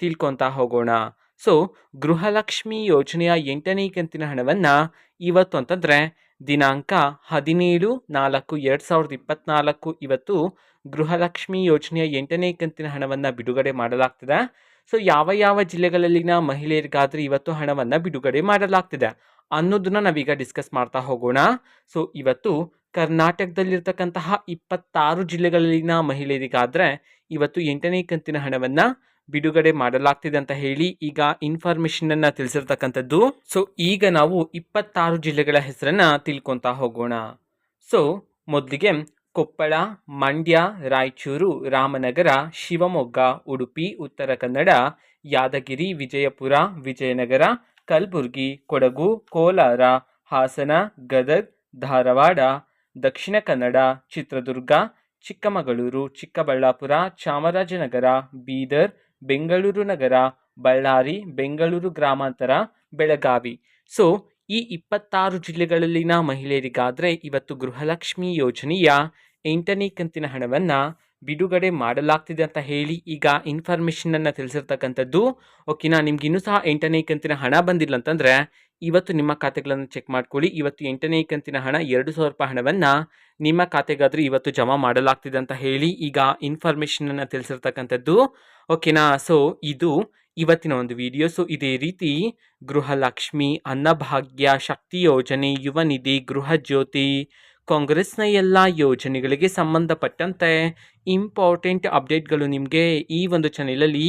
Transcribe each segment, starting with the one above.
ತಿಳ್ಕೊತಾ ಹೋಗೋಣ. ಸೊ, ಗೃಹಲಕ್ಷ್ಮಿ ಯೋಜನೆಯ ಎಂಟನೇ ಕಂತಿನ ಹಣವನ್ನು ಇವತ್ತು ಅಂತಂದರೆ ದಿನಾಂಕ ಹದಿನೇಳು ನಾಲ್ಕು ಎರಡು ಸಾವಿರದ ಇಪ್ಪತ್ತ್ನಾಲ್ಕು ಇವತ್ತು ಗೃಹಲಕ್ಷ್ಮಿ ಯೋಜನೆಯ ಎಂಟನೇ ಕಂತಿನ ಹಣವನ್ನು ಬಿಡುಗಡೆ ಮಾಡಲಾಗ್ತಿದೆ. ಸೊ, ಯಾವ ಯಾವ ಜಿಲ್ಲೆಗಳಲ್ಲಿನ ಮಹಿಳೆಯರಿಗಾದರೆ ಇವತ್ತು ಹಣವನ್ನು ಬಿಡುಗಡೆ ಮಾಡಲಾಗ್ತಿದೆ ಅನ್ನೋದನ್ನ ನಾವೀಗ ಡಿಸ್ಕಸ್ ಮಾಡ್ತಾ ಹೋಗೋಣ. ಸೊ, ಇವತ್ತು ಕರ್ನಾಟಕದಲ್ಲಿರ್ತಕ್ಕಂತಹ ಇಪ್ಪತ್ತಾರು ಜಿಲ್ಲೆಗಳಲ್ಲಿನ ಮಹಿಳೆಯರಿಗಾದರೆ ಇವತ್ತು ಎಂಟನೇ ಕಂತಿನ ಹಣವನ್ನು ಬಿಡುಗಡೆ ಮಾಡಲಾಗ್ತಿದೆ ಅಂತ ಹೇಳಿ ಈಗ ಇನ್ಫಾರ್ಮೇಶನ್ ಅನ್ನ ತಿಳಿಸಿರ್ತಕ್ಕಂಥದ್ದು. ಸೊ ಈಗ ನಾವು ಇಪ್ಪತ್ತಾರು ಜಿಲ್ಲೆಗಳ ಹೆಸರನ್ನ ತಿಳ್ಕೊತಾ ಹೋಗೋಣ. ಸೊ ಮೊದಲಿಗೆ ಕೊಪ್ಪಳ, ಮಂಡ್ಯ, ರಾಯಚೂರು, ರಾಮನಗರ, ಶಿವಮೊಗ್ಗ, ಉಡುಪಿ, ಉತ್ತರ ಕನ್ನಡ, ಯಾದಗಿರಿ, ವಿಜಯಪುರ, ವಿಜಯನಗರ, ಕಲಬುರಗಿ, ಕೊಡಗು, ಕೋಲಾರ, ಹಾಸನ, ಗದಗ್, ಧಾರವಾಡ, ದಕ್ಷಿಣ ಕನ್ನಡ, ಚಿತ್ರದುರ್ಗ, ಚಿಕ್ಕಮಗಳೂರು, ಚಿಕ್ಕಬಳ್ಳಾಪುರ, ಚಾಮರಾಜನಗರ, ಬೀದರ್ ಬೆಂಗಳೂರು ನಗರ, ಬಳ್ಳಾರಿ, ಬೆಂಗಳೂರು ಗ್ರಾಮಾಂತರ, ಬೆಳಗಾವಿ. ಸೊ ಈ ಇಪ್ಪತ್ತಾರು ಜಿಲ್ಲೆಗಳಲ್ಲಿನ ಮಹಿಳೆಯರಿಗಾದರೆ ಇವತ್ತು ಗೃಹಲಕ್ಷ್ಮಿ ಯೋಜನೆಯ ಎಂಟನೇ ಕಂತಿನ ಹಣವನ್ನು ಬಿಡುಗಡೆ ಮಾಡಲಾಗ್ತಿದೆ ಅಂತ ಹೇಳಿ ಈಗ ಇನ್ಫಾರ್ಮೇಷನನ್ನು ತಿಳಿಸಿರ್ತಕ್ಕಂಥದ್ದು. ಓಕೆನಾ ನಿಮ್ಗೆ ಇನ್ನೂ ಸಹ ಎಂಟನೇ ಕಂತಿನ ಹಣ ಬಂದಿಲ್ಲ ಅಂತಂದರೆ ಇವತ್ತು ನಿಮ್ಮ ಖಾತೆಗಳನ್ನು ಚೆಕ್ ಮಾಡ್ಕೊಳ್ಳಿ. ಇವತ್ತು ಎಂಟನೇ ಕಂತಿನ ಹಣ ಎರಡು ಸಾವಿರ ರೂಪಾಯಿ ಹಣವನ್ನು ನಿಮ್ಮ ಖಾತೆಗಾದರೂ ಇವತ್ತು ಜಮಾ ಮಾಡಲಾಗ್ತಿದೆ ಅಂತ ಹೇಳಿ ಈಗ ಇನ್ಫಾರ್ಮೇಷನನ್ನು ತಿಳಿಸಿರ್ತಕ್ಕಂಥದ್ದು. ಓಕೆನಾ ಸೊ ಇದು ಇವತ್ತಿನ ಒಂದು ವಿಡಿಯೋ ಸೊ ಇದೇ ರೀತಿ ಗೃಹಲಕ್ಷ್ಮಿ, ಅನ್ನಭಾಗ್ಯ, ಶಕ್ತಿ ಯೋಜನೆ, ಯುವ ನಿಧಿ, ಗೃಹ ಜ್ಯೋತಿ, ಕಾಂಗ್ರೆಸ್ನ ಎಲ್ಲ ಯೋಜನೆಗಳಿಗೆ ಸಂಬಂಧಪಟ್ಟಂತೆ ಇಂಪಾರ್ಟೆಂಟ್ ಅಪ್ಡೇಟ್ಗಳು ನಿಮಗೆ ಈ ಒಂದು ಚಾನೆಲಲ್ಲಿ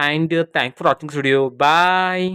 and uh, thanks for watching this video. Bye.